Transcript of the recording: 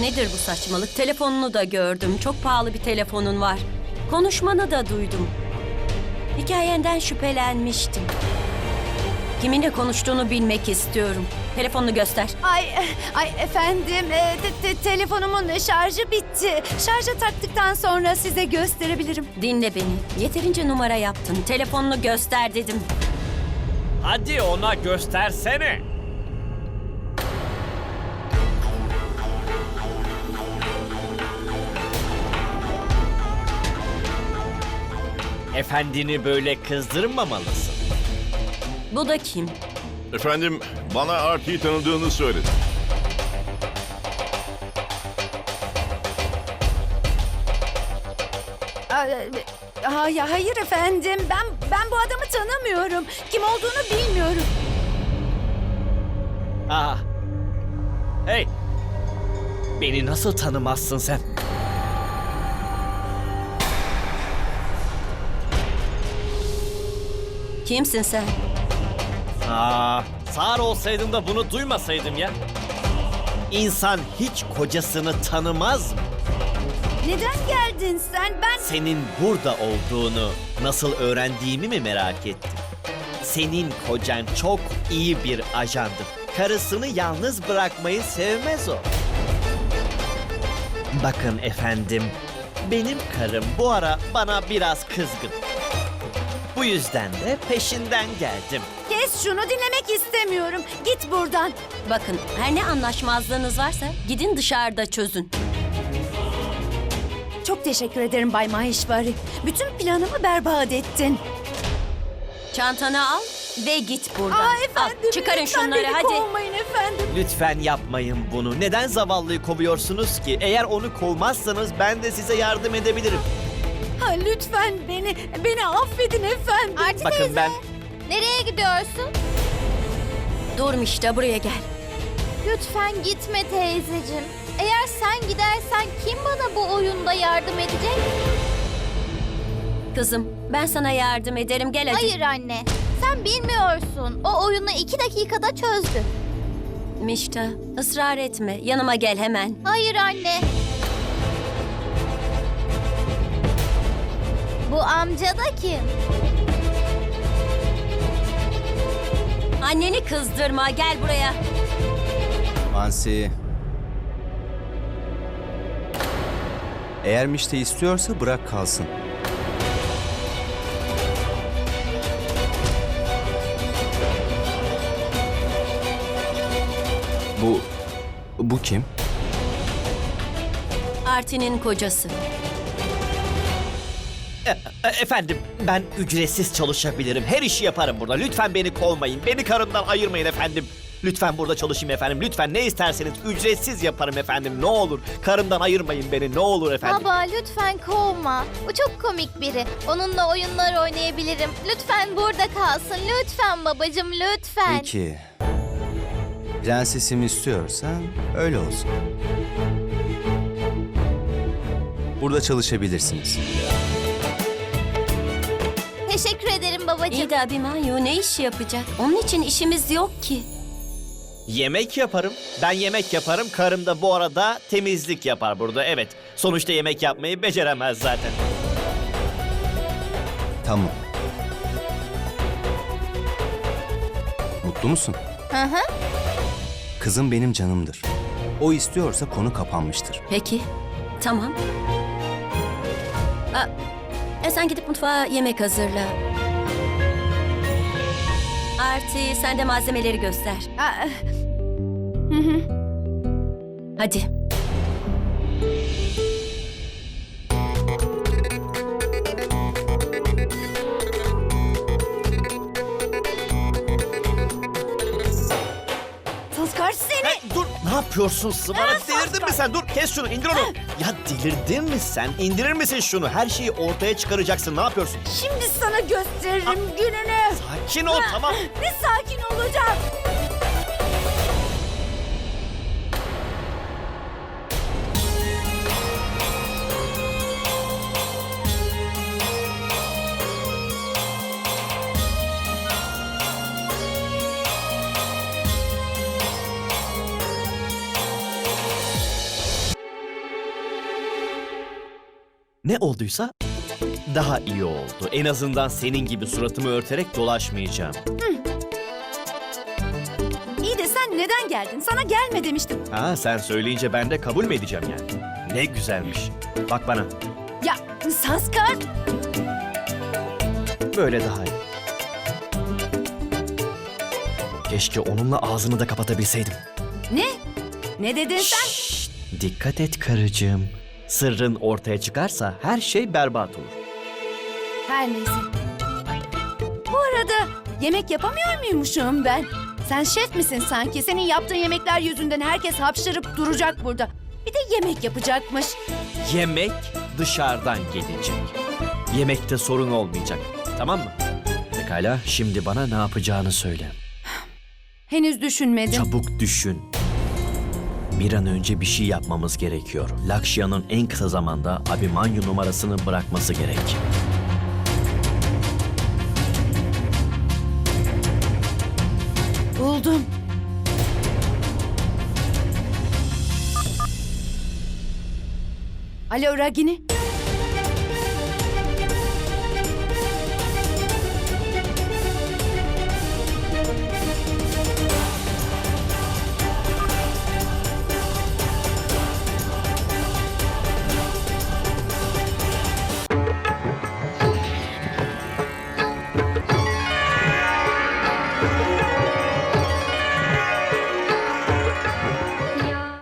Nedir bu saçmalık? Telefonunu da gördüm. Çok pahalı bir telefonun var. Konuşmanı da duydum. Hikayenden şüphelenmiştim. Kiminle konuştuğunu bilmek istiyorum. Telefonunu göster. Ay, ay efendim, e, te- te- telefonumun şarjı bitti. Şarja taktıktan sonra size gösterebilirim. Dinle beni. Yeterince numara yaptın. Telefonunu göster dedim. Hadi ona göstersene. Efendini böyle kızdırmamalısın. Bu da kim? Efendim, bana Artie'yi tanıdığını söyledi. Ay, ay, hayır efendim, ben ben bu adamı tanımıyorum. Kim olduğunu bilmiyorum. Aa. Hey. Beni nasıl tanımazsın sen? Kimsin sen? Aa, sağır olsaydım da bunu duymasaydım ya. İnsan hiç kocasını tanımaz mı? Neden geldin sen? Ben Senin burada olduğunu nasıl öğrendiğimi mi merak ettin? Senin kocan çok iyi bir ajandır. Karısını yalnız bırakmayı sevmez o. Bakın efendim, benim karım bu ara bana biraz kızgın. Bu yüzden de peşinden geldim. kes şunu dinlemek istemiyorum. Git buradan. Bakın her ne anlaşmazlığınız varsa gidin dışarıda çözün. Çok teşekkür ederim Bay Maheshwari. Bütün planımı berbat ettin. Çantanı al ve git buradan. Aa Al, efendim, çıkarın lütfen şunları beni hadi. kovmayın efendim. Lütfen yapmayın bunu. Neden zavallıyı kovuyorsunuz ki? Eğer onu kovmazsanız ben de size yardım edebilirim. Lütfen beni, beni affedin efendim. Arti Bakın teyze, ben nereye gidiyorsun? Durm işte buraya gel. Lütfen gitme teyzeciğim. Eğer sen gidersen kim bana bu oyunda yardım edecek? Kızım ben sana yardım ederim gel hadi. Hayır anne, sen bilmiyorsun. O oyunu iki dakikada çözdü. Mişta ısrar etme yanıma gel hemen. Hayır anne. Amca da kim? Anneni kızdırma gel buraya. Mansi. Eğer Mişte istiyorsa bırak kalsın. Bu... Bu kim? Artin'in kocası. E- e- efendim ben ücretsiz çalışabilirim. Her işi yaparım burada. Lütfen beni kovmayın. Beni karımdan ayırmayın efendim. Lütfen burada çalışayım efendim. Lütfen ne isterseniz ücretsiz yaparım efendim. Ne olur karımdan ayırmayın beni. Ne olur efendim. Baba lütfen kovma. O çok komik biri. Onunla oyunlar oynayabilirim. Lütfen burada kalsın. Lütfen babacığım lütfen. Peki. Prensesim istiyorsa öyle olsun. Burada çalışabilirsiniz. Teşekkür ederim babacığım. İyi de Abimanyu ne iş yapacak? Onun için işimiz yok ki. Yemek yaparım. Ben yemek yaparım. Karım da bu arada temizlik yapar burada. Evet. Sonuçta yemek yapmayı beceremez zaten. Tamam. Mutlu musun? Hı hı. Kızım benim canımdır. O istiyorsa konu kapanmıştır. Peki tamam. Aa, e sen gidip mutfağa yemek hazırla. Arti sen de malzemeleri göster. Aa, Hadi. Yapıyorsun Sıvarak? Delirdin mi sen? Dur kes şunu indir onu. Ya delirdin mi sen? İndirir misin şunu? Her şeyi ortaya çıkaracaksın. Ne yapıyorsun? Şimdi sana gösteririm gününü. Sakin ol tamam. Ne sakin olacağım. Ne olduysa daha iyi oldu. En azından senin gibi suratımı örterek dolaşmayacağım. İyi de sen neden geldin? Sana gelme demiştim. Ha sen söyleyince ben de kabul mü edeceğim yani? Ne güzelmiş. Bak bana. Ya Sanskar! Böyle daha iyi. Keşke onunla ağzını da kapatabilseydim. Ne? Ne dedin sen? Dikkat et karıcığım. Sırrın ortaya çıkarsa her şey berbat olur. Her neyse. Bu arada yemek yapamıyor muymuşum ben? Sen şef misin sanki? Senin yaptığın yemekler yüzünden herkes hapşırıp duracak burada. Bir de yemek yapacakmış. Yemek dışarıdan gelecek. Yemekte sorun olmayacak. Tamam mı? Pekala şimdi bana ne yapacağını söyle. Henüz düşünmedim. Çabuk düşün. Bir an önce bir şey yapmamız gerekiyor. Lakshya'nın en kısa zamanda Abimanyu numarasını bırakması gerek. Buldum. Alo Ragini.